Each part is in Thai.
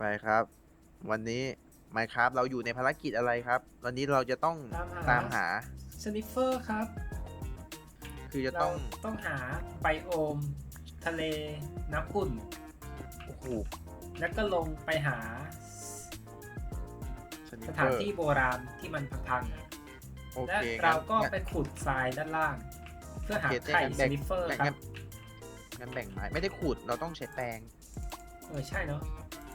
ไปครับ วันนี้ไมครับเราอยู่ในภารกิจอะไรครับ วันนี้เราจะต้องตามหาตามหาสนิฟเฟอร์ครับ คือจะเราต้องต้องหาไบโอม ทะเลน้ำอุ่น โอ้โหแล้วก็ลงไปหาสนิสเปถานอร์ที่โบราณที่มันพังๆอะโอและเคเราก็งั้น ไปขุดทรายด้านล่าง เพื่อหาโอเคไข่งั้นสแบ่งนิฟเฟอร์งั้นครังั้บนงั้นแบ่งไม้ไม่ได้ขูดเราต้องใช้แปรงเออใช่เนาะ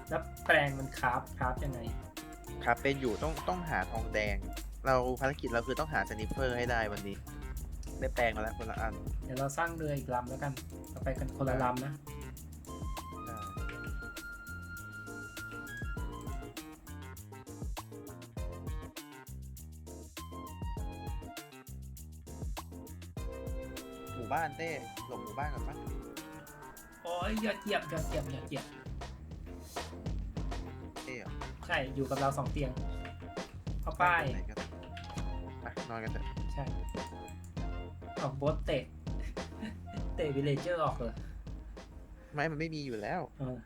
แล้วแปลงมันคราฟคราฟยังไงครับเป็นอยู่ต้องต้องหาทองแดง เราภารกิจเราคือต้องหาสนิเปอร์ให้ได้วันนี้ได้แปรงมาแล้วคนละอันเดี๋ยวเราสร้างเรืออีกลำแล้วกันเราไปกันคนละลำนะได้หมู่บ้านเต้หลบหมู่บ้านก่อนปะโอ้ยอย่าเหยียบอย่าเหยียบอย่าเหยียบเต้เหรอ ใช่อยู่กับเราสองเตียงเอาป้ายไหนกันไปนอนกันเถอะใช่ออกโบสเตะเตะวิเลเจอร์ออกเลยไม้มันไม่มีอยู่แล้วเออ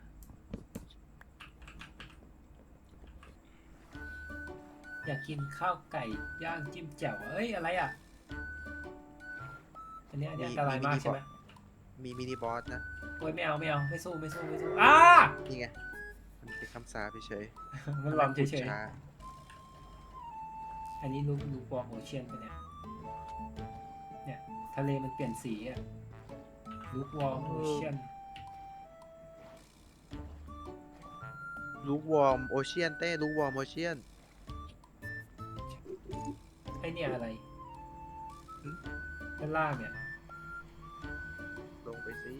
อยากกินข้าวไก่ย่างจิ้มแจ่วเอ้ยอะไรอะอันนี้อันนี้มีอันตรายมีมากมีใช่ไหมมีมินิบอสนะโอ้ยไม่เอาไม่เอาไม่สู้ไม่สู้ไม่สู้อ้านี่ไงมันเป็น คำสาปเฉยมันๆหลอนเฉยช้าๆ อันนี้ลูกลูกวอร์มโอเชียนไปะเนี่ย เนี่ย ทะเลมันเปลี่ยนสีอะลูกวอร์มโอเชียน ลูกวอร์มโอเชียนเต้ลูกวอร์มโอเชียน ไอเนี่ยอะไรด้านล่างเนี่ย ลงไปสิ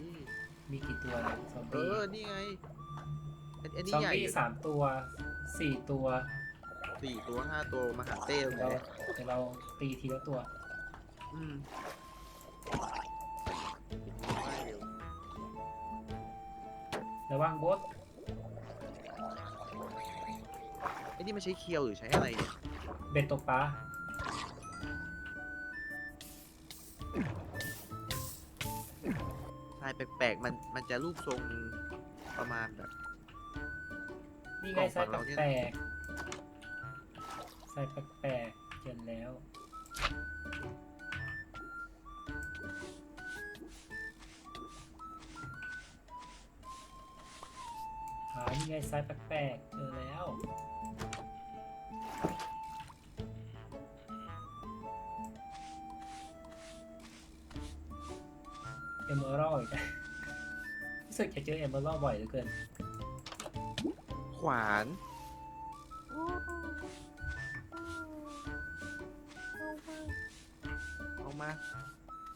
มีกี่ตัวเนี่ยซอมเอบี้อ นี่ไง อันอันนี้ซอมใหญ่บี้อยู่สามตัวสี่ตัวสี่ตัวห้าตัวมาหาเต้ตรงไหนเราเนี่ยเดี๋ยวเราตีทีละตัว อืมระวังโบสไอ้นี่มันใช้เคียวหรือใช้อะไรเนี่ยเบ็ดตกปลาทรายแปลกๆมันมันจะรูปทรงประมาณแบบ นี่ไงกล่องใส่ฝั่งเราเนี่ยแปลกๆใส่แปลกๆเจนแล้ว หานี่ไงไซส์แปลกๆเจอแล้ว เอเมอรัลอีกแล้วรู้สึกจะเจอเอเมอรัลบ่อยเหลือเกิน ขวาน เอามา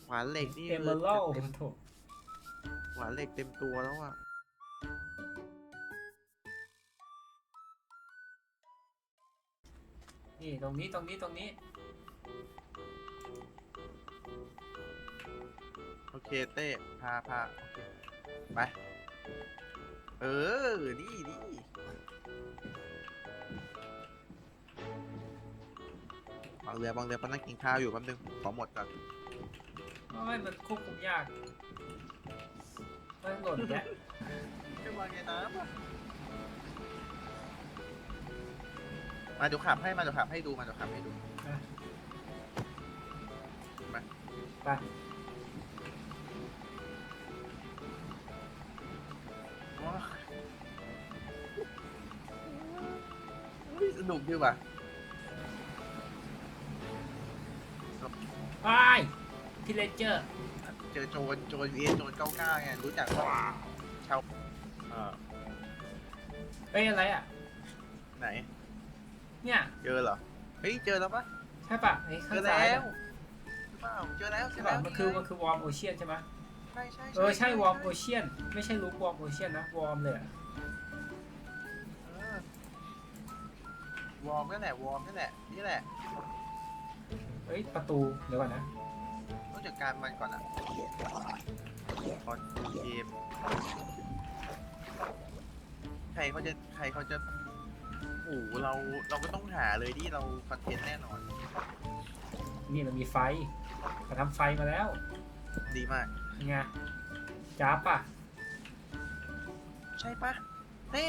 ขวานเหล็กนี่เอเมอรัลเต็มโถขวานเหล็กเต็มตัวแล้วอะนี่ตรงนี้ตรงนี้ตรงนี้ โอเคเต้พาพาโอเค ไป เออนี่นี่วางเรือวางเรือปนั่งกินข้าวอยู่แป๊บนึง ขอหมดก่อนโอ้ยมันควบคุมยากมันหล่นแกะจะวางในน้ำมาเดี๋ยวขับให้ มาเดี๋ยวขับให้ดู มาเดี๋ยวขับให้ดู ไป นุกดีว่ะไปพิเลเจอร์เจอโจรโจรเอโจรเก้าเก้าไงรู้จักว่าชาวเอ่อเฮ้ยอะไรอะ ไหน เนี่ย เจอเหรอ เฮ้ย เจอแล้วปะใช่ปะไอ้เจข้างอซ้าแล้ยวหรือเปล่าเจอแล้วเจใช่อปะแล้วมันคือมันคือวอร์มโอเชียนใช่ไหมใช่ใช่เออใช่วอร์มโอเชียนไม่ใช่ลูกวอร์มโอเชียนนะวอร์มเลยอะ วอร์มนั่นแหละวอร์มนั่นแหละนี่แหละเฮ้ยประตูเดี๋ยวก่อนนะต้องจัดการมันก่อนอะก่อนดูเกมใครเขาจะใครเขาจะโอ้โหเราเราก็ต้องหาเลยที่เราคอนเทนต์แน่นอน นี่มันมีไฟมาทำไฟมาแล้วดีมากยังไงจ้าบปะใช่ปะเต้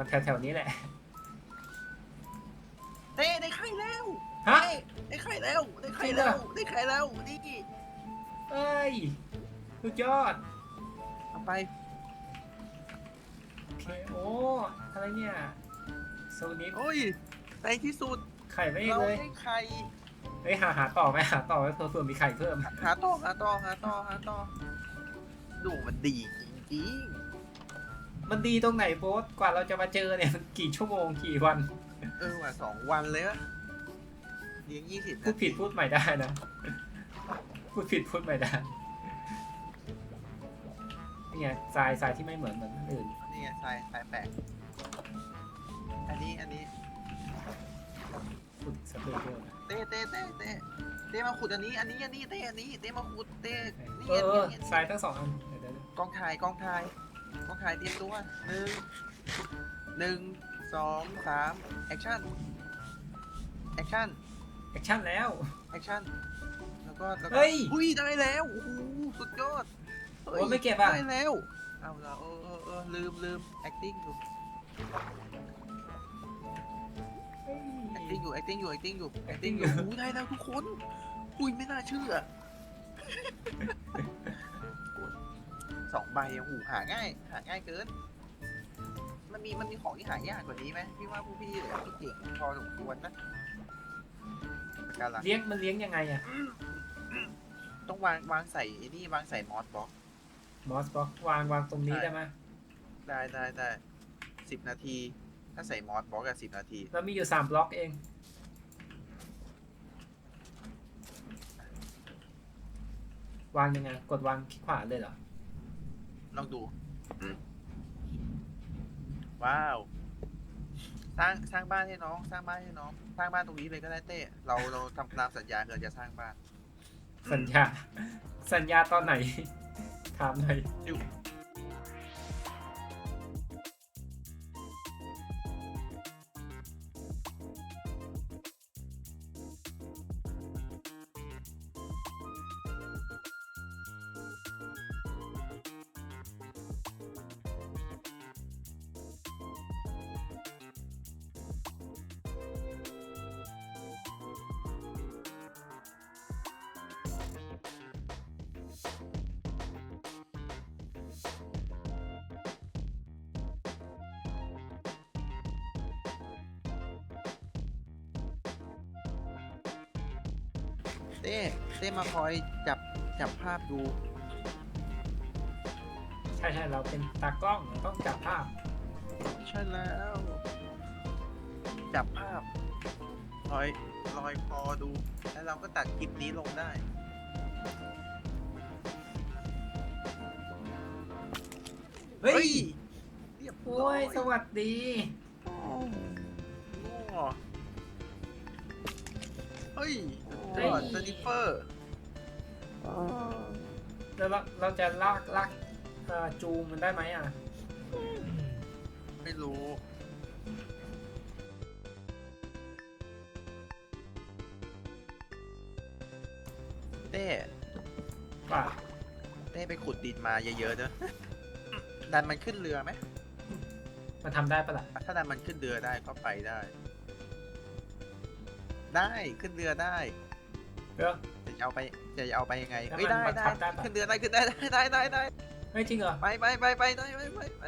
มันแถวๆนี้แหละ เต้ได้ไข่แล้วฮะ เต้ได้ไข่แล้วได้ไข่แล้วได้ไข่แล้วนี่เอ้ยสุดยอด เอาไปโอเคโอ้อะไรเนี่ยโซนิปโอ้ยในที่สุดไข่ไม่เองเราเลยได้ไข่เฮ้ยหาหาต่อไหมหาต่อไหมเผื่อมีไข่เพิ่ม หาต่อหาต่อหาต่อหาต่อดูมันดีจริง มันดีตรงไหนโบสกว่าเราจะมาเจอเนี่ยมันกี่ชั่วโมงกี่วันๆเออว่ะสองวันเลยอะเลี้ยงยี่สิบพูดผิดพูดใหม่ได้นะพูดผิดพูดใหม่ได้นี่ไงทรายทรายที่ไม่เหมือนเหมือนคนอื่นนี่ไงทรายทรายแปลกอันนี้อันนี้พูดสเปรย์ด้วยนะเต้เต้เต้เต้เต้มาขุดอันนี้ อันนี้อันนี้เต้อันนี้เต้มาขุดเต้นี่เออันอนี้เอออันนี้ทรายทั้งสองอันเดี๋ยวเดี๋ยวเดี๋ยวกองถ่ายกองถ่าย กองถ่ายเตรียมตัวหนึ่งหนึ่งสองสามแอคชั่นแอคชั่นแอคชั่นแล้ว แอคชั่นแล้วก็แล้วก็เฮ้ยอุ้ยได้แล้วโอ้โหสุดยอดโอ้ยไม่เก็บอะได้แล้วเอาละเออเออเออลืมลืม acting อยู่ acting อยู่ acting อยู่ acting อยู่ acting อยู่โอ้โหได้แล้วทุกคนอุ้ยไม่น่าเชื่อ สองใบอะหูหาง่าย หาง่ายเกิน มันมีมันมีของที่หายากกว่านี้ไหมพี่ว่าผู้พี่เนี่ยพี่เก่งพอสมควรนะปากการังเลี้ยงมันเลี้ยงยังไงอะต้องวางวางใส่ไอ้นี่วางใส่มอสบล็อก มอสบอกวางวางตรงนี้ใช่ได้ไหมได้ได้ได้สิบนาที ถ้าใส่มอสบล็อกอะสิบนาทีเรามีอยู่สามบล็อกเอง วางยังไง กดวางคลิกขวาเลยเหรอ ลองดูว้าว สร้างสร้างบ้านให้น้อง สร้างบ้านให้น้อง สร้างบ้านตรงนี้เลยก็ได้เต้ เราเราทำตามสัญญาเราจะสร้างบ้าน สัญญา สัญญาตอนไหน ถามหน่อย เต้เต้มาคอยจับจับภาพดู ใช่ใช่เราเป็นตากล้องเราต้องจับภาพ ใช่แล้ว จับภาพลอยลอยคอดู แล้วเราก็ตัดคลิปนี้ลงได้ เฮ้ย เรียบร้โอ้ยสวัสดี โอ้เฮ้ยเฮ้ยยอดสนิปเปอร์ แล้วเราเราจะลากลากเอ่อจูงมันได้ไหมอะ ไม่รู้ เต้ป่ะเต้ไปขุดดินมาเยอะๆเนอะดันมันขึ้นเรือไหม มันทำได้ปะล่ะ ถ้าดันมันขึ้นเรือได้ก็ไปได้ ได้ขึ้นเรือได้เดี๋ยว จะเอาไปจะเอาไปยังไงแล้วเฮ้ยมันได้บังได้คับได้ปะขึ้นเรือได้ขึ้นได้ได้ได้ได้ได้ไม่จริงเหรอไปไปไปไปได้ไปไปไป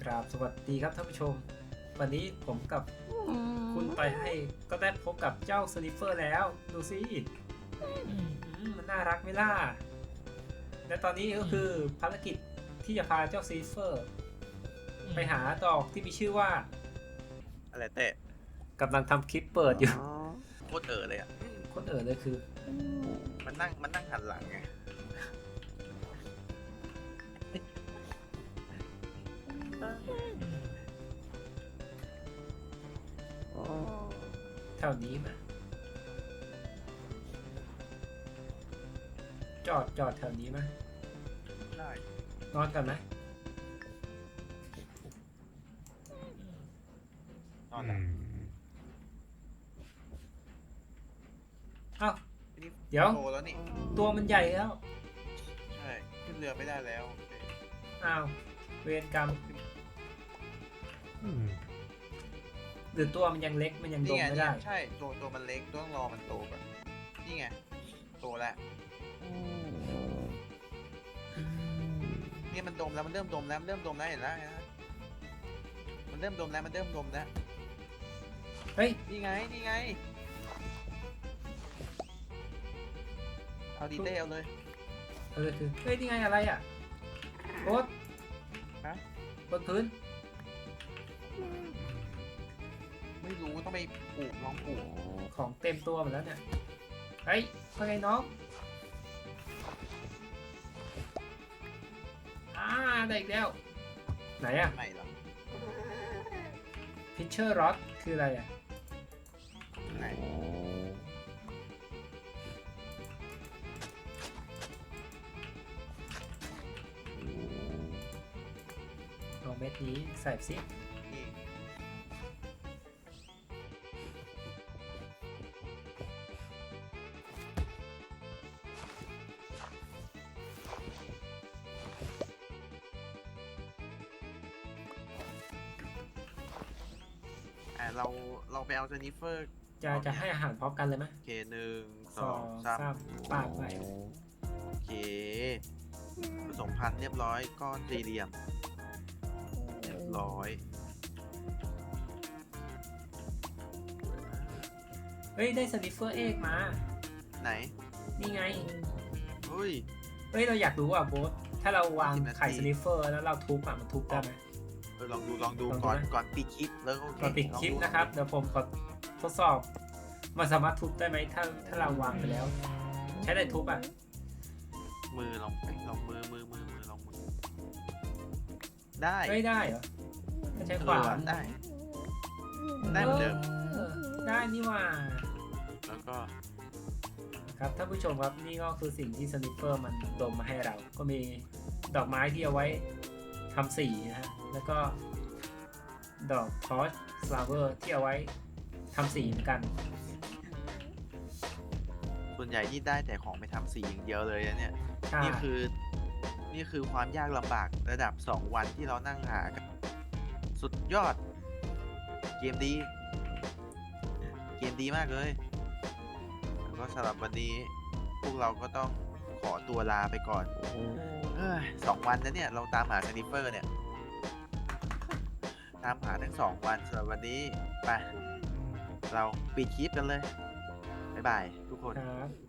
กราบสวัสดีครับท่านผู้ชม วันนี้ผมกับคุณไปให้ก็ได้พบกับเจ้าสลิฟเฟอร์แล้ว ดูสิอืมมันน่ารักไหมล่ะ และตอนนี้ก็คือภารกิจที่จะพาเจ้าสลิฟเฟอร์ ไปหาดอกที่มีชื่อว่า อะไรเต้กำลังทำคลิปเปิดอยู่โคตรเออเลยอะคนเอ่ยเลยคือ มันนั่งมันนั่งหันหลังไง แถวนี้มาจอดจอดแถวนี้มาได้นอนกันไหมนอนแล้วอ้าเดี๋ยว โตแล้วนี่ ตัวมันใหญ่แล้ว ใช่ ขึ้นเรือไม่ได้แล้ว อ้าว เวรกรรม หรือตัวมันยังเล็กมันยังดนี่มไงไม่นี่ได้ไงใช่ตัวตัวมันเล็กต้องรอมันโตก่อนนี่ไงโตแล้วนี่มันดมแล้วมันเริ่มดมแล้วมันเริ่มดมแล้วเห็นแล้วเห็นแล้วมันเริ่มดมแล้วมันเริ่มดมแล้วเฮ้ยนี่ไงนี่ไงเอาดีเทลเลย เออคือเฮ้ยนี่ไงอะไรอะโอ๊ตฮะ บนพื้น ไม่รู้ต้องไปปลูกลองปลูกของเต็มตัวหมดแล้วเนี่ยเฮ้ยว่าไงน้องอ่าได้อีกแล้ว ไหนอะใหม่หรอ Pitcher Rod คืออะไรอะไหนเอาเม็ดนี้ใส่ซิ เราเราไปเอาเจนิเฟอร์ จะจะให้อาหารพร้อมกันเลยไหม โอเคหนึ่งสสอองงสามสามปากไปโอเคผสมพันธุ์เรียบร้อยก้อนสี่เหลี่ยม เรียบร้อยเฮ้ย ได้สลิฟเฟอร์เอกมา ไหนนี่ไง เฮ้ย เฮ้ย เราอยากรู้อะโบสถ้าเราวางสิบนาทีไข่สลิฟเฟอร์แล้วเราทุบอะ มันทุบได้ไหม เออลองดูลองดูลองดูก่อนไหมก่อนปิดคลิปแล้วโอเคก่อนปิดคลิปลองนะครับ เดี๋ยวผมขอทดสอบ มันสามารถทุบได้ไหมถ้าถ้าเราวางไปแล้ว ใช้อะไรทุบอะ มือลองเอ้ยลองมือมือมือมือลองมือได้เฮ้ยได้เหรอไม่ใช้เอขวาอนได้ ได้เหมือนเดิม เออได้นี่หว่า แล้วก็ครับท่านผู้ชมครับนี่ก็คือสิ่งที่สนิปเปอร์มันดมมาให้เรา ก็มีดอกไม้ที่เอาไว้ทำสีนะฮะ แล้วก็ดอกทอสฟลาเวอร์ที่เอาไว้ทำสีเหมือนกัน ส่วนใหญ่ที่ได้แต่ของไปทำสีอย่างเดียวเลยนะเนี่ย ใช่ นี่คือ นี่คือความยากลำบากระดับ 2 วันที่เรานั่งหากัน สุดยอด เกมดี เกมดีมากเลย แล้วก็สำหรับวันนี้ พวกเราก็ต้องขอตัวลาไปก่อนเอ้ยสองวันนะเนี่ย เราตามหาสนิเฟอร์เนี่ยตามหาทั้งสองวันสำหรับวันนี้ไปเราปิดคลิปกันเลย บ๊ายบายทุกคน ครับ